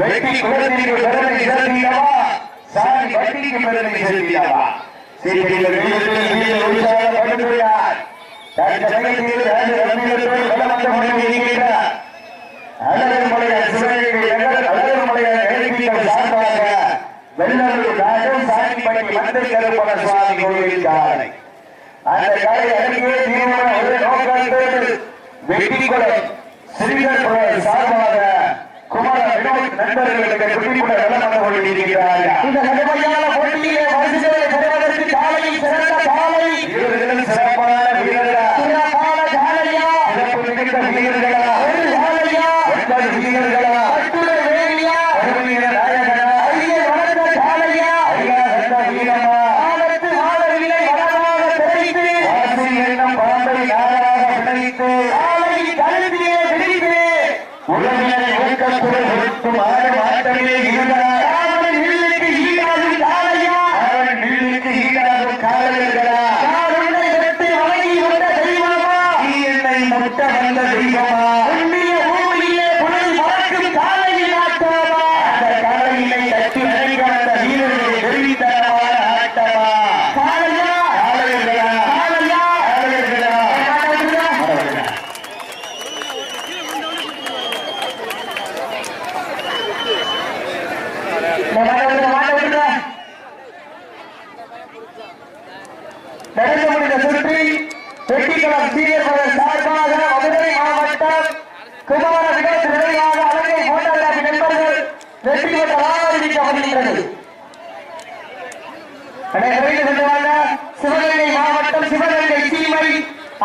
வெட்டி குலத்திற்கு பெருமை செலுத்தியவா சாமி வட்டிக்கு பெருமை செலுத்தியவா சீட்டிகள் வீரர்கள் வீரர்கள் உற்சாகப்படுத்துகிறார் தற்சமயத்தில் ராஜ ரத்னத்தோடு பலமந்த முடிவு இருக்கிறார் சார்பாக வெள்ளூர் சாமிப்பட்டி மந்திரி கருப்பண சுவாமி கோவில் காலை. அந்த காலை அருகே தீர்மான ஒரு நோக்கத்தோடு வெட்டிக்குளம் சிறுகர் சார்பாக குமார வினோத் நண்பர்களுக்கு குறிப்பிட்ட நலம் வந்து கொண்டிருக்கிறார்கள். இந்த கடுமையான உறவினரை ஊக்கத்துடன் கொடுக்கும் ஆடும் ஆட்டமே இருந்தார் அவன் நீளுக்கு ஈடாகும் காலையா அவன் நீளுக்கு ஈடாகும் காலையர்களா யாருன்னை வெட்டி வணங்கி வந்த தெய்வமா? நீ என்னை முட்ட வந்த தெய்வமா? நடந்து முடிந்த சுற்றி வெட்டிக்கலாம் சீனியர் மதர் சார்பாக மதுரை மாவட்டம் குமார வினோத் நிலையாக அலங்கை போட்டோகிராபி நண்பர்கள் வெற்றி பெற்றதாக அறிவிக்கப்படுகின்றது சிவகங்கை மாவட்டம் சிவகங்கை சீமை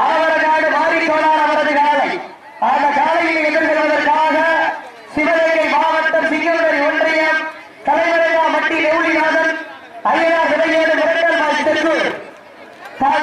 ஆவரநாடு மாறிக்கோளார் அவரது காலை. அந்த காலையில் எதிர்கொள்வதற்காக சிவகங்கை மாவட்டம் சிங்கம்பரி ஒன்றியம் தலைவரங்கா மட்டி நெவுளிநாதன் ஐயனார் விலையேடு மிரட்டல் மாய் தெற்கு তারা